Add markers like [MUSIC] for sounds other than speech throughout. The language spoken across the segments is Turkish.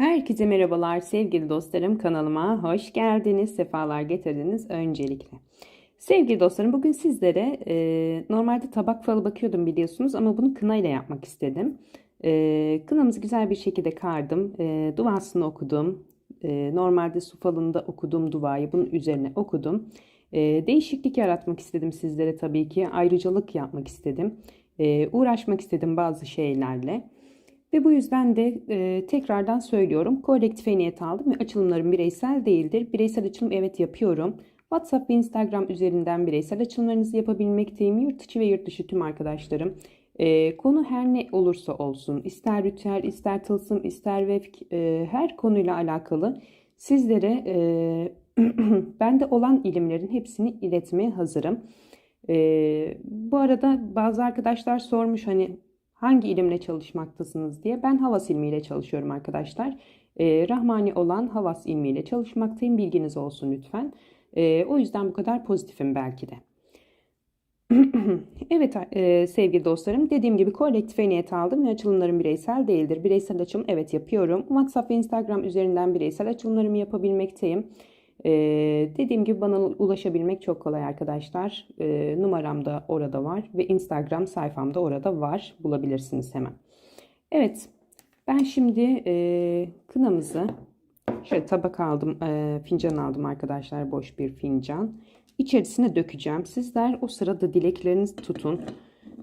Herkese merhabalar sevgili dostlarım kanalıma hoş geldiniz, sefalar getirdiniz öncelikle. Sevgili dostlarım bugün sizlere e, normalde tabak falı bakıyordum biliyorsunuz ama bunu kına ile yapmak istedim. E, kınamızı güzel bir şekilde kardım, e, duasını okudum. E, normalde su falında okuduğum duayı bunun üzerine okudum. E, değişiklik yaratmak istedim sizlere tabii ki, ayrıcalık yapmak istedim. E, uğraşmak istedim bazı şeylerle. Ve bu yüzden de e, tekrardan söylüyorum. Kolektife niyet aldım ve açılımlarım bireysel değildir. Bireysel açılım evet yapıyorum. WhatsApp ve Instagram üzerinden bireysel açılımlarınızı yapabilmekteyim. Yurt içi ve yurt dışı tüm arkadaşlarım. E, konu her ne olursa olsun, ister ritüel, ister tılsım, ister vefk, e, her konuyla alakalı sizlere e, [CLEARS THROAT] bende olan ilimlerin hepsini iletmeye hazırım. E, bu arada bazı arkadaşlar sormuş hani hangi ilimle çalışmaktasınız diye. Ben Havas ilmiyle çalışıyorum arkadaşlar. E, Rahmani olan Havas ilmiyle çalışmaktayım. Bilginiz olsun lütfen. E, o yüzden bu kadar pozitifim belki de. [CLEARS THROAT] evet e, sevgili dostlarım dediğim gibi kolektife niyet aldım ve açılımlarım bireysel değildir. Bireysel açılım evet yapıyorum. WhatsApp ve Instagram üzerinden bireysel açılımlarımı yapabilmekteyim. Ee, dediğim gibi bana ulaşabilmek çok kolay arkadaşlar. Ee, numaram da orada var ve Instagram sayfam da orada var. Bulabilirsiniz hemen. Evet ben şimdi e, kınamızı şöyle tabak aldım, e, fincan aldım arkadaşlar. Boş bir fincan. İçerisine dökeceğim. Sizler o sırada dileklerinizi tutun.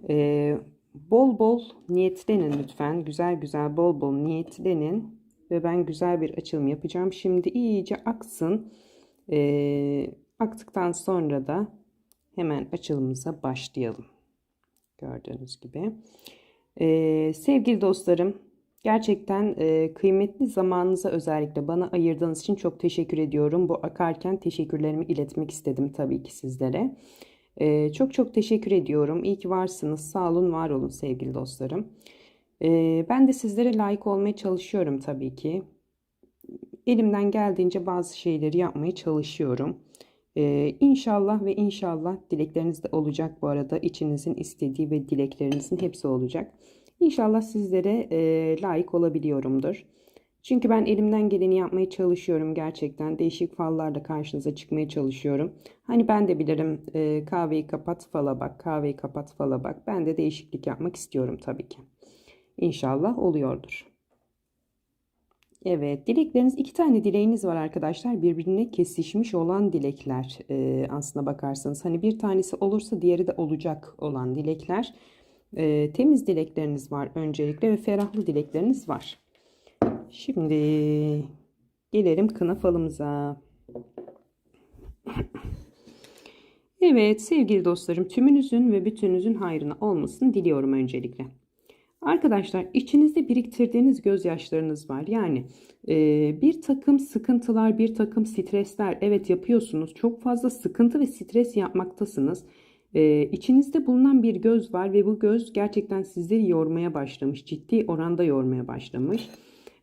Ee, bol bol niyetlenin lütfen. Güzel güzel bol bol niyetlenin. Ve ben güzel bir açılım yapacağım. Şimdi iyice aksın. E, aktıktan sonra da hemen açılımıza başlayalım. Gördüğünüz gibi. E, sevgili dostlarım gerçekten e, kıymetli zamanınıza özellikle bana ayırdığınız için çok teşekkür ediyorum. Bu akarken teşekkürlerimi iletmek istedim tabii ki sizlere. E, çok çok teşekkür ediyorum. İyi ki varsınız. Sağ olun, var olun sevgili dostlarım. Ben de sizlere layık olmaya çalışıyorum tabii ki. Elimden geldiğince bazı şeyleri yapmaya çalışıyorum. Ee, inşallah ve inşallah dilekleriniz de olacak bu arada. içinizin istediği ve dileklerinizin hepsi olacak. İnşallah sizlere e, layık olabiliyorumdur. Çünkü ben elimden geleni yapmaya çalışıyorum gerçekten. Değişik fallarla karşınıza çıkmaya çalışıyorum. Hani ben de bilirim e, kahveyi kapat fala bak, kahveyi kapat fala bak. Ben de değişiklik yapmak istiyorum tabii ki. İnşallah oluyordur. Evet, dilekleriniz iki tane dileğiniz var arkadaşlar. Birbirine kesişmiş olan dilekler e, aslına bakarsanız. Hani bir tanesi olursa diğeri de olacak olan dilekler. E, temiz dilekleriniz var öncelikle ve ferahlı dilekleriniz var. Şimdi gelelim kına falımıza. Evet sevgili dostlarım tümünüzün ve bütününüzün hayrına olmasını diliyorum öncelikle. Arkadaşlar içinizde biriktirdiğiniz gözyaşlarınız var. Yani e, bir takım sıkıntılar, bir takım stresler evet yapıyorsunuz. Çok fazla sıkıntı ve stres yapmaktasınız. E, içinizde bulunan bir göz var ve bu göz gerçekten sizleri yormaya başlamış. Ciddi oranda yormaya başlamış.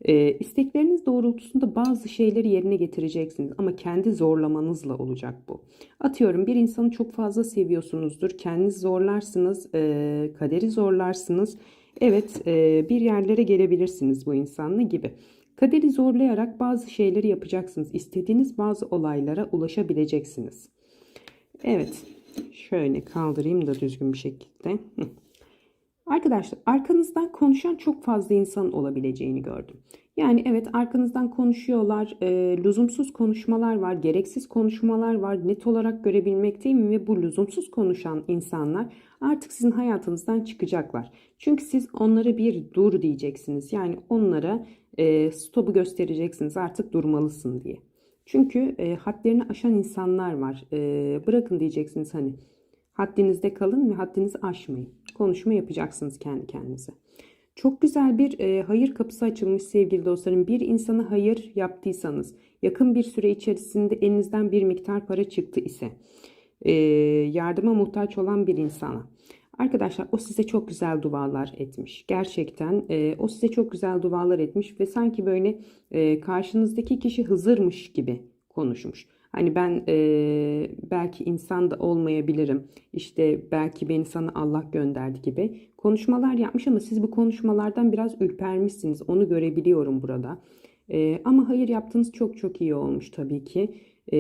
E, istekleriniz doğrultusunda bazı şeyleri yerine getireceksiniz ama kendi zorlamanızla olacak bu. Atıyorum bir insanı çok fazla seviyorsunuzdur. Kendiniz zorlarsınız, e, kaderi zorlarsınız Evet e, bir yerlere gelebilirsiniz bu insanla gibi. Kaderi zorlayarak bazı şeyleri yapacaksınız. İstediğiniz bazı olaylara ulaşabileceksiniz. Evet şöyle kaldırayım da düzgün bir şekilde. Arkadaşlar arkanızdan konuşan çok fazla insan olabileceğini gördüm. Yani evet arkanızdan konuşuyorlar, e, lüzumsuz konuşmalar var, gereksiz konuşmalar var. Net olarak görebilmekteyim ve bu lüzumsuz konuşan insanlar artık sizin hayatınızdan çıkacaklar. Çünkü siz onlara bir dur diyeceksiniz. Yani onlara e, stopu göstereceksiniz artık durmalısın diye. Çünkü e, hadlerini aşan insanlar var. E, bırakın diyeceksiniz hani haddinizde kalın ve haddinizi aşmayın. Konuşma yapacaksınız kendi kendinize. Çok güzel bir e, hayır kapısı açılmış sevgili dostlarım. Bir insana hayır yaptıysanız, yakın bir süre içerisinde elinizden bir miktar para çıktı ise, e, yardıma muhtaç olan bir insana. Arkadaşlar o size çok güzel dualar etmiş. Gerçekten e, o size çok güzel dualar etmiş ve sanki böyle e, karşınızdaki kişi Hızırmış gibi konuşmuş. Hani ben e, belki insan da olmayabilirim. İşte belki beni sana Allah gönderdi gibi konuşmalar yapmış ama siz bu konuşmalardan biraz ürpermişsiniz. Onu görebiliyorum burada. E, ama hayır yaptığınız çok çok iyi olmuş tabii ki. E,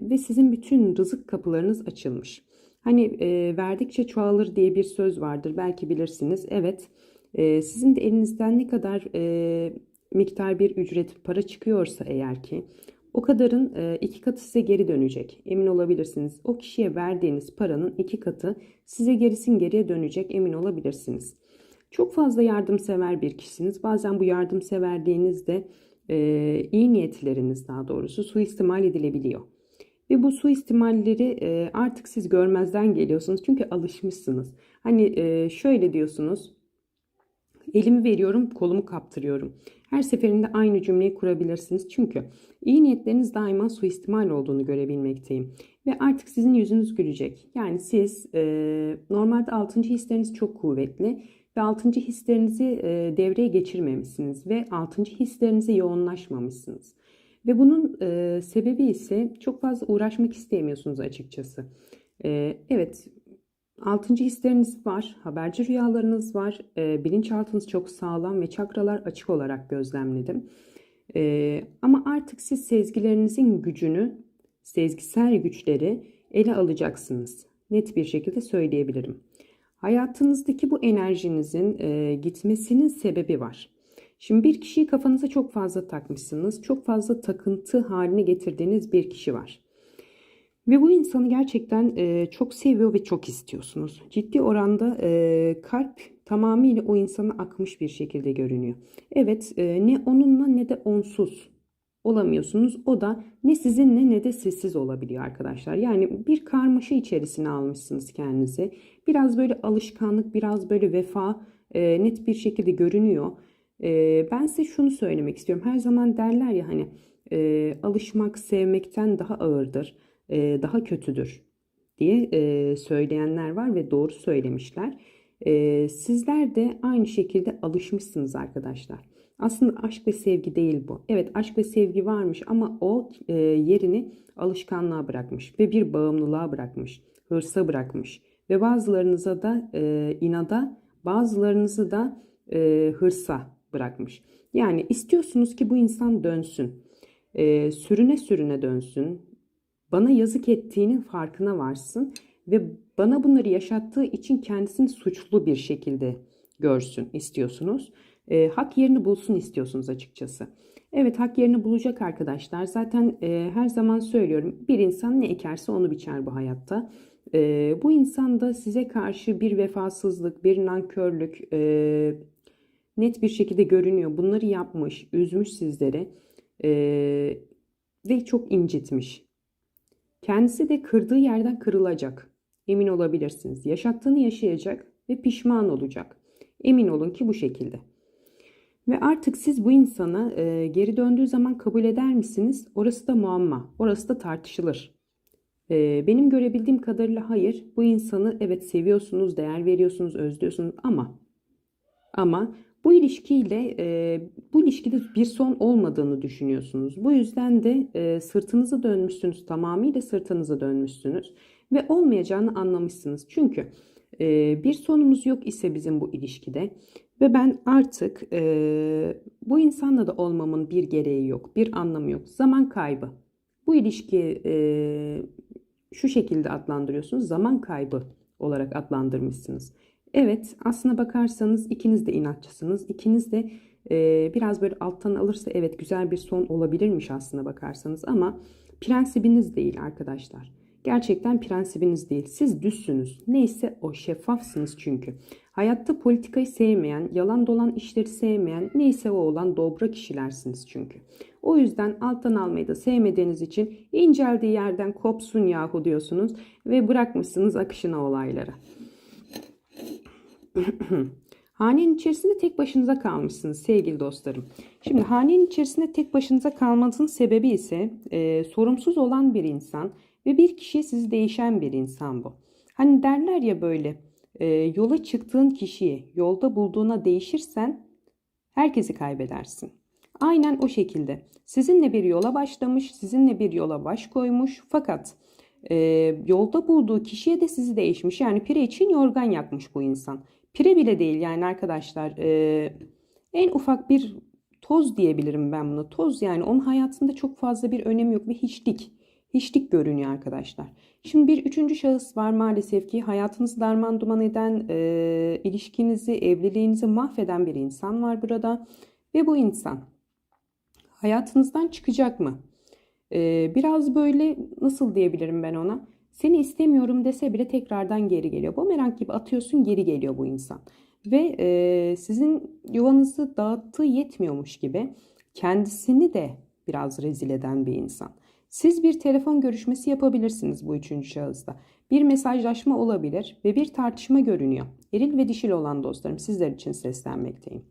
ve sizin bütün rızık kapılarınız açılmış. Hani e, verdikçe çoğalır diye bir söz vardır belki bilirsiniz. Evet e, sizin de elinizden ne kadar e, miktar bir ücret para çıkıyorsa eğer ki o kadarın e, iki katı size geri dönecek. Emin olabilirsiniz. O kişiye verdiğiniz paranın iki katı size gerisin geriye dönecek emin olabilirsiniz. Çok fazla yardımsever bir kişisiniz. Bazen bu yardımseverliğiniz de e, iyi niyetleriniz daha doğrusu suistimal edilebiliyor. Ve bu suistimalleri e, artık siz görmezden geliyorsunuz çünkü alışmışsınız. Hani şöyle diyorsunuz, elimi veriyorum, kolumu kaptırıyorum. Her seferinde aynı cümleyi kurabilirsiniz. Çünkü iyi niyetleriniz daima suistimal olduğunu görebilmekteyim. Ve artık sizin yüzünüz gülecek. Yani siz e, normalde 6. hisleriniz çok kuvvetli ve 6. hislerinizi e, devreye geçirmemişsiniz ve 6. hislerinize yoğunlaşmamışsınız. Ve bunun e, sebebi ise çok fazla uğraşmak istemiyorsunuz açıkçası. E, evet, altıncı hisleriniz var, haberci rüyalarınız var, e, bilinçaltınız çok sağlam ve çakralar açık olarak gözlemledim. E, ama artık siz sezgilerinizin gücünü, sezgisel güçleri ele alacaksınız. Net bir şekilde söyleyebilirim. Hayatınızdaki bu enerjinizin e, gitmesinin sebebi var. Şimdi bir kişiyi kafanıza çok fazla takmışsınız. Çok fazla takıntı haline getirdiğiniz bir kişi var. Ve bu insanı gerçekten e, çok seviyor ve çok istiyorsunuz. Ciddi oranda e, kalp tamamıyla o insana akmış bir şekilde görünüyor. Evet e, ne onunla ne de onsuz olamıyorsunuz. O da ne sizinle ne de sessiz olabiliyor arkadaşlar. Yani bir karmaşa içerisine almışsınız kendinizi. Biraz böyle alışkanlık, biraz böyle vefa e, net bir şekilde görünüyor. E, ben size şunu söylemek istiyorum. Her zaman derler ya hani e, alışmak sevmekten daha ağırdır, e, daha kötüdür diye e, söyleyenler var ve doğru söylemişler. E, sizler de aynı şekilde alışmışsınız arkadaşlar. Aslında aşk ve sevgi değil bu. Evet aşk ve sevgi varmış ama o yerini alışkanlığa bırakmış ve bir bağımlılığa bırakmış, hırsa bırakmış ve bazılarınıza da inada, bazılarınızı da hırsa bırakmış. Yani istiyorsunuz ki bu insan dönsün, e, sürüne sürüne dönsün, bana yazık ettiğinin farkına varsın ve bana bunları yaşattığı için kendisini suçlu bir şekilde görsün istiyorsunuz e, hak yerini bulsun istiyorsunuz açıkçası. Evet hak yerini bulacak arkadaşlar. Zaten e, her zaman söylüyorum bir insan ne ekerse onu biçer bu hayatta. E, bu insan da size karşı bir vefasızlık, bir nankörlük e, net bir şekilde görünüyor. Bunları yapmış, üzmüş sizleri e, ve çok incitmiş. Kendisi de kırdığı yerden kırılacak. Emin olabilirsiniz. Yaşattığını yaşayacak ve pişman olacak. Emin olun ki bu şekilde. Ve artık siz bu insana e, geri döndüğü zaman kabul eder misiniz? Orası da muamma. Orası da tartışılır. E, benim görebildiğim kadarıyla hayır. Bu insanı evet seviyorsunuz, değer veriyorsunuz, özlüyorsunuz ama ama bu ilişkiyle e, bu ilişkide bir son olmadığını düşünüyorsunuz. Bu yüzden de e, sırtınızı dönmüşsünüz, tamamıyla sırtınızı dönmüşsünüz ve olmayacağını anlamışsınız. Çünkü e, bir sonumuz yok ise bizim bu ilişkide ve ben artık e, bu insanla da olmamın bir gereği yok, bir anlamı yok. Zaman kaybı. Bu ilişki e, şu şekilde adlandırıyorsunuz. Zaman kaybı olarak adlandırmışsınız. Evet aslına bakarsanız ikiniz de inatçısınız. İkiniz de e, biraz böyle alttan alırsa evet güzel bir son olabilirmiş aslına bakarsanız ama prensibiniz değil arkadaşlar. Gerçekten prensibiniz değil. Siz düzsünüz. Neyse o şeffafsınız çünkü. Hayatta politikayı sevmeyen, yalan dolan işleri sevmeyen, neyse o olan dobra kişilersiniz çünkü. O yüzden alttan almayı da sevmediğiniz için inceldiği yerden kopsun yahu diyorsunuz ve bırakmışsınız akışına olaylara. [CLEARS THROAT] Hanenin içerisinde tek başınıza kalmışsınız sevgili dostlarım. Şimdi hanenin içerisinde tek başınıza kalmanızın sebebi ise e, sorumsuz olan bir insan ve bir kişi sizi değişen bir insan bu. Hani derler ya böyle e, yola çıktığın kişiyi yolda bulduğuna değişirsen herkesi kaybedersin. Aynen o şekilde. Sizinle bir yola başlamış, sizinle bir yola baş koymuş fakat e, yolda bulduğu kişiye de sizi değişmiş. Yani pire için yorgan yakmış bu insan. Pire bile değil yani arkadaşlar. E, en ufak bir toz diyebilirim ben buna. Toz yani onun hayatında çok fazla bir önemi yok ve hiçlik. Hiçlik görünüyor arkadaşlar. Şimdi bir üçüncü şahıs var maalesef ki hayatınızı darman duman eden, e, ilişkinizi, evliliğinizi mahveden bir insan var burada. Ve bu insan hayatınızdan çıkacak mı? E, biraz böyle nasıl diyebilirim ben ona? Seni istemiyorum dese bile tekrardan geri geliyor. Bumerang gibi atıyorsun geri geliyor bu insan. Ve e, sizin yuvanızı dağıttığı yetmiyormuş gibi kendisini de biraz rezil eden bir insan. Siz bir telefon görüşmesi yapabilirsiniz bu üçüncü şahısla. Bir mesajlaşma olabilir ve bir tartışma görünüyor. Eril ve dişil olan dostlarım sizler için seslenmekteyim.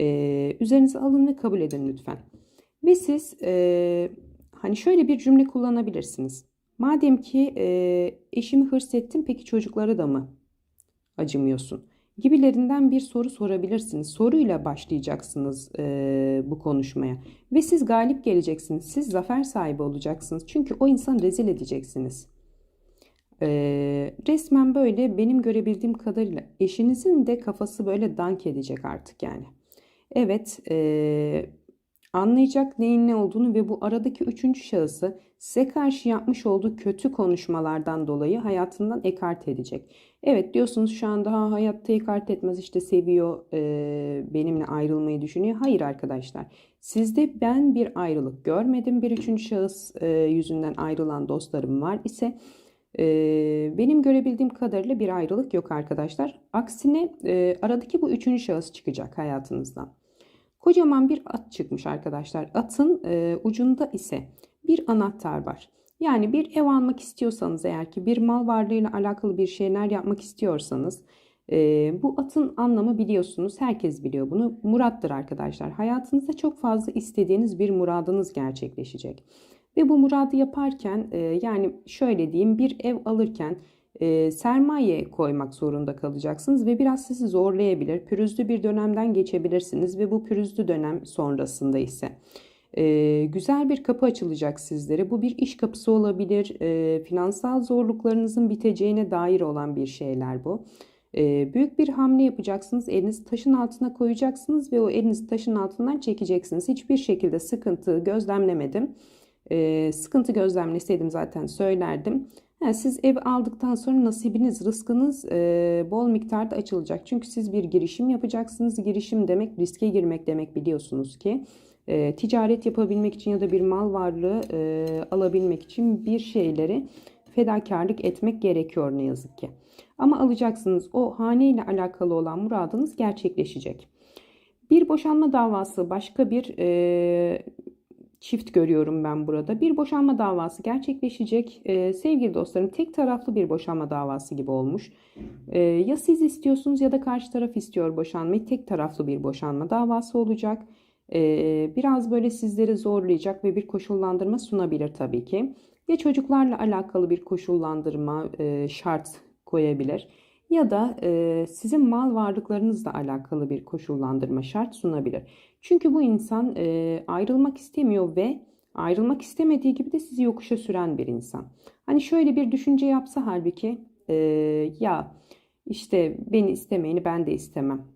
Ee, üzerinize alın ve kabul edin lütfen. Ve siz e, hani şöyle bir cümle kullanabilirsiniz. Madem ki e, eşimi hırs ettim peki çocuklara da mı acımıyorsun? gibilerinden bir soru sorabilirsiniz. Soruyla başlayacaksınız e, bu konuşmaya. Ve siz galip geleceksiniz. Siz zafer sahibi olacaksınız. Çünkü o insanı rezil edeceksiniz. E, resmen böyle benim görebildiğim kadarıyla eşinizin de kafası böyle dank edecek artık yani. Evet e, anlayacak neyin ne olduğunu ve bu aradaki üçüncü şahısı size karşı yapmış olduğu kötü konuşmalardan dolayı hayatından ekart edecek. Evet diyorsunuz şu anda ha, hayatta ekart etmez işte seviyor e, benimle ayrılmayı düşünüyor. Hayır arkadaşlar sizde ben bir ayrılık görmedim. Bir üçüncü şahıs e, yüzünden ayrılan dostlarım var ise e, benim görebildiğim kadarıyla bir ayrılık yok arkadaşlar. Aksine e, aradaki bu üçüncü şahıs çıkacak hayatınızdan. Kocaman bir at çıkmış arkadaşlar. Atın e, ucunda ise bir anahtar var. Yani bir ev almak istiyorsanız eğer ki bir mal varlığıyla alakalı bir şeyler yapmak istiyorsanız e, bu atın anlamı biliyorsunuz. Herkes biliyor bunu. Murattır arkadaşlar. Hayatınızda çok fazla istediğiniz bir muradınız gerçekleşecek. Ve bu muradı yaparken e, yani şöyle diyeyim bir ev alırken e, sermaye koymak zorunda kalacaksınız ve biraz sizi zorlayabilir. Pürüzlü bir dönemden geçebilirsiniz ve bu pürüzlü dönem sonrasında ise güzel bir kapı açılacak sizlere. Bu bir iş kapısı olabilir, finansal zorluklarınızın biteceğine dair olan bir şeyler bu. Büyük bir hamle yapacaksınız, elinizi taşın altına koyacaksınız ve o elinizi taşın altından çekeceksiniz. Hiçbir şekilde sıkıntı gözlemlemedim. Sıkıntı gözlemleseydim zaten söylerdim. Yani siz ev aldıktan sonra nasibiniz, rızkınız bol miktarda açılacak. Çünkü siz bir girişim yapacaksınız. Girişim demek riske girmek demek biliyorsunuz ki. E, ticaret yapabilmek için ya da bir mal varlığı e, alabilmek için bir şeyleri fedakarlık etmek gerekiyor ne yazık ki. Ama alacaksınız o hane ile alakalı olan muradınız gerçekleşecek. Bir boşanma davası başka bir e, çift görüyorum ben burada. Bir boşanma davası gerçekleşecek. Ee, sevgili dostlarım tek taraflı bir boşanma davası gibi olmuş. Ee, ya siz istiyorsunuz ya da karşı taraf istiyor boşanmayı. Tek taraflı bir boşanma davası olacak. Ee, biraz böyle sizleri zorlayacak ve bir koşullandırma sunabilir tabii ki. Ya çocuklarla alakalı bir koşullandırma e, şart koyabilir ya da e, sizin mal varlıklarınızla alakalı bir koşullandırma şart sunabilir. Çünkü bu insan e, ayrılmak istemiyor ve ayrılmak istemediği gibi de sizi yokuşa süren bir insan. Hani şöyle bir düşünce yapsa halbuki ya işte beni istemeyeni ben de istemem.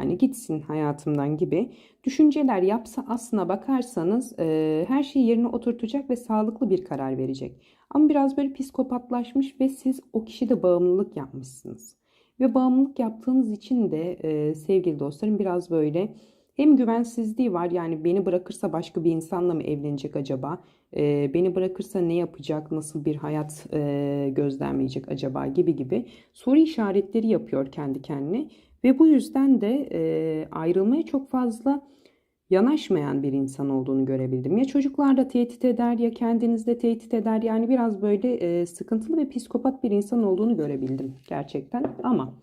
Hani gitsin hayatımdan gibi düşünceler yapsa aslına bakarsanız e, her şeyi yerine oturtacak ve sağlıklı bir karar verecek. Ama biraz böyle psikopatlaşmış ve siz o kişide bağımlılık yapmışsınız. Ve bağımlılık yaptığınız için de e, sevgili dostlarım biraz böyle hem güvensizliği var yani beni bırakırsa başka bir insanla mı evlenecek acaba? E, beni bırakırsa ne yapacak? Nasıl bir hayat e, gözlemleyecek acaba? Gibi gibi soru işaretleri yapıyor kendi kendine. Ve bu yüzden de e, ayrılmaya çok fazla yanaşmayan bir insan olduğunu görebildim. Ya çocuklarla tehdit eder ya kendinizde tehdit eder. Yani biraz böyle e, sıkıntılı ve psikopat bir insan olduğunu görebildim gerçekten. Ama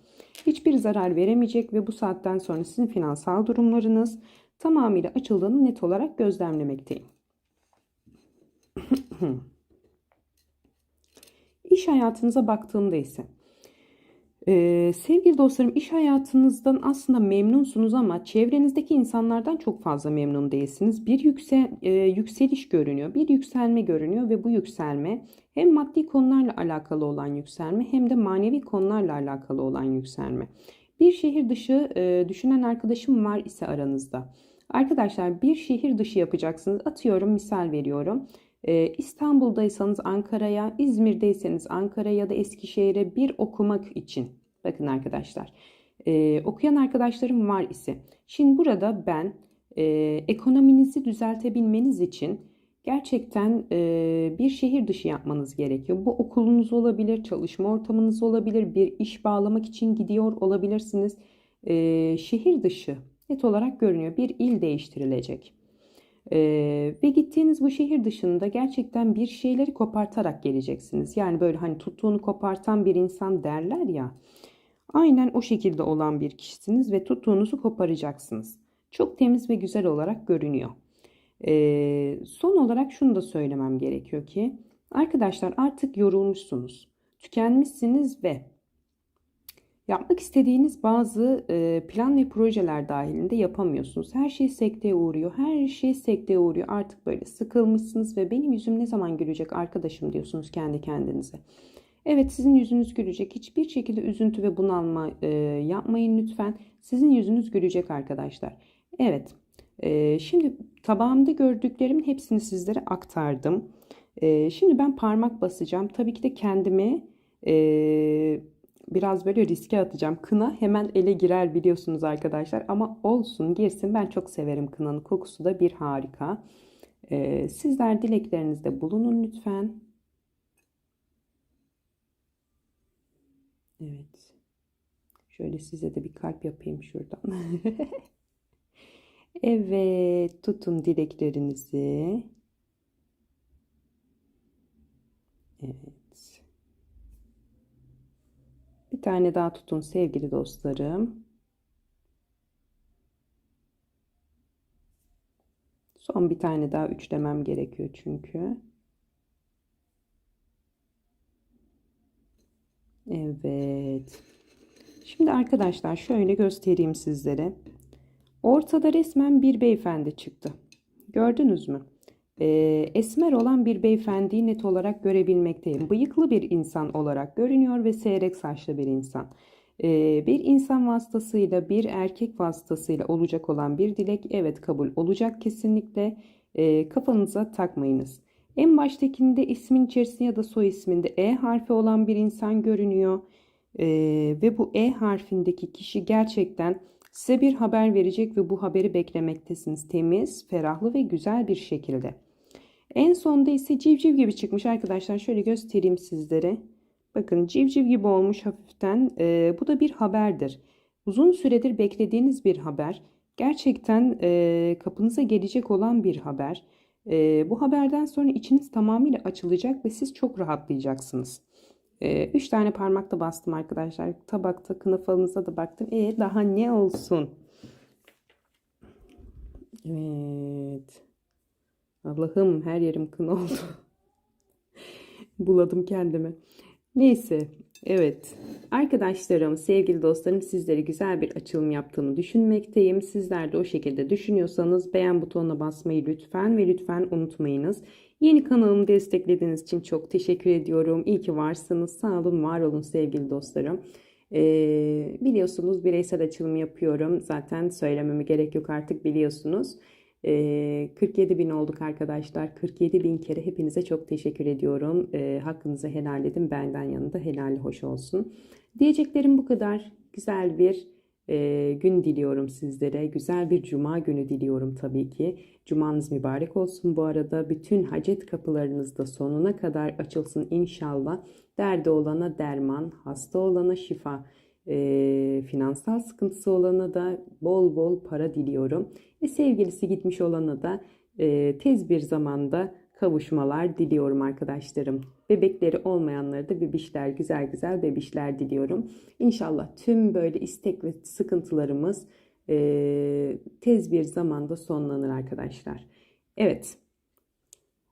hiçbir zarar veremeyecek ve bu saatten sonra sizin finansal durumlarınız tamamıyla açıldığını net olarak gözlemlemekteyim. [CLEARS THROAT] İş hayatınıza baktığımda ise ee, sevgili dostlarım iş hayatınızdan aslında memnunsunuz ama çevrenizdeki insanlardan çok fazla memnun değilsiniz. Bir yüksel, e, yükseliş görünüyor, bir yükselme görünüyor ve bu yükselme hem maddi konularla alakalı olan yükselme hem de manevi konularla alakalı olan yükselme. Bir şehir dışı e, düşünen arkadaşım var ise aranızda. Arkadaşlar bir şehir dışı yapacaksınız. Atıyorum misal veriyorum. Ee, İstanbul'daysanız Ankara'ya, İzmir'deyseniz Ankara'ya ya da Eskişehir'e bir okumak için. Bakın arkadaşlar. Ee, okuyan arkadaşlarım var ise. Şimdi burada ben e, ekonominizi düzeltebilmeniz için gerçekten bir şehir dışı yapmanız gerekiyor. Bu okulunuz olabilir, çalışma ortamınız olabilir, bir iş bağlamak için gidiyor olabilirsiniz. Şehir dışı net olarak görünüyor. Bir il değiştirilecek. E, ve gittiğiniz bu şehir dışında gerçekten bir şeyleri kopartarak geleceksiniz. Yani böyle hani tuttuğunu kopartan bir insan derler ya. Aynen o şekilde olan bir kişisiniz ve tuttuğunuzu koparacaksınız. Çok temiz ve güzel olarak görünüyor. Ee, son olarak şunu da söylemem gerekiyor ki arkadaşlar artık yorulmuşsunuz, tükenmişsiniz ve yapmak istediğiniz bazı e, plan ve projeler dahilinde yapamıyorsunuz. Her şey sekteye uğruyor, her şey sekteye uğruyor. Artık böyle sıkılmışsınız ve benim yüzüm ne zaman gülecek arkadaşım diyorsunuz kendi kendinize. Evet sizin yüzünüz gülecek. Hiçbir şekilde üzüntü ve bunalma e, yapmayın lütfen. Sizin yüzünüz gülecek arkadaşlar. Evet. E, şimdi tabağımda gördüklerimin hepsini sizlere aktardım. Şimdi ben parmak basacağım. Tabii ki de kendimi e, biraz böyle riske atacağım. Kına hemen ele girer biliyorsunuz arkadaşlar. Ama olsun girsin. Ben çok severim kınanın. Kokusu da bir harika. E, sizler dileklerinizde bulunun lütfen. Evet. Şöyle size de bir kalp yapayım şuradan. [LAUGHS] Evet, tutun dileklerinizi. Evet. Bir tane daha tutun sevgili dostlarım. Son bir tane daha üçlemem gerekiyor çünkü. Evet. Şimdi arkadaşlar şöyle göstereyim sizlere. Ortada resmen bir beyefendi çıktı. Gördünüz mü? Ee, esmer olan bir beyefendiyi net olarak görebilmekteyim. Bıyıklı bir insan olarak görünüyor ve seyrek saçlı bir insan. Ee, bir insan vasıtasıyla bir erkek vasıtasıyla olacak olan bir dilek evet kabul olacak kesinlikle. Ee, kafanıza takmayınız. En baştakinde ismin içerisinde ya da soy isminde E harfi olan bir insan görünüyor. Ee, ve bu E harfindeki kişi gerçekten size bir haber verecek ve bu haberi beklemektesiniz. Temiz, ferahlı ve güzel bir şekilde. En sonda ise civciv gibi çıkmış arkadaşlar. Şöyle göstereyim sizlere. Bakın civciv gibi olmuş hafiften. Ee, bu da bir haberdir. Uzun süredir beklediğiniz bir haber. Gerçekten e, kapınıza gelecek olan bir haber. E, bu haberden sonra içiniz tamamıyla açılacak ve siz çok rahatlayacaksınız. E, üç tane parmakta bastım arkadaşlar. Tabakta kınafalınıza da baktım. E daha ne olsun? Evet. Allah'ım her yerim kın oldu. [LAUGHS] Buladım kendimi. Neyse. Evet. Arkadaşlarım, sevgili dostlarım sizlere güzel bir açılım yaptığımı düşünmekteyim. Sizler de o şekilde düşünüyorsanız beğen butonuna basmayı lütfen ve lütfen unutmayınız. Yeni kanalımı desteklediğiniz için çok teşekkür ediyorum. İyi ki varsınız. Sağ olun, var olun sevgili dostlarım. Ee, biliyorsunuz bireysel açılım yapıyorum. Zaten söylememe gerek yok artık biliyorsunuz. Ee, 47 bin olduk arkadaşlar. 47 bin kere hepinize çok teşekkür ediyorum. Hakkınızı helal edin. Benden yanında helal hoş olsun. Diyeceklerim bu kadar. Güzel bir gün diliyorum sizlere. Güzel bir cuma günü diliyorum tabii ki. Cumanız mübarek olsun bu arada. Bütün hacet kapılarınız da sonuna kadar açılsın inşallah. Derdi olana derman, hasta olana şifa, e, finansal sıkıntısı olana da bol bol para diliyorum. Ve sevgilisi gitmiş olana da e, tez bir zamanda kavuşmalar diliyorum arkadaşlarım. Bebekleri olmayanlara da bebişler, güzel güzel bebişler diliyorum. İnşallah tüm böyle istek ve sıkıntılarımız e, tez bir zamanda sonlanır arkadaşlar. Evet.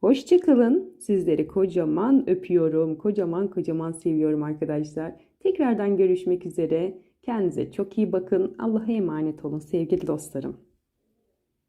Hoşçakalın. Sizleri kocaman öpüyorum. Kocaman kocaman seviyorum arkadaşlar. Tekrardan görüşmek üzere. Kendinize çok iyi bakın. Allah'a emanet olun sevgili dostlarım.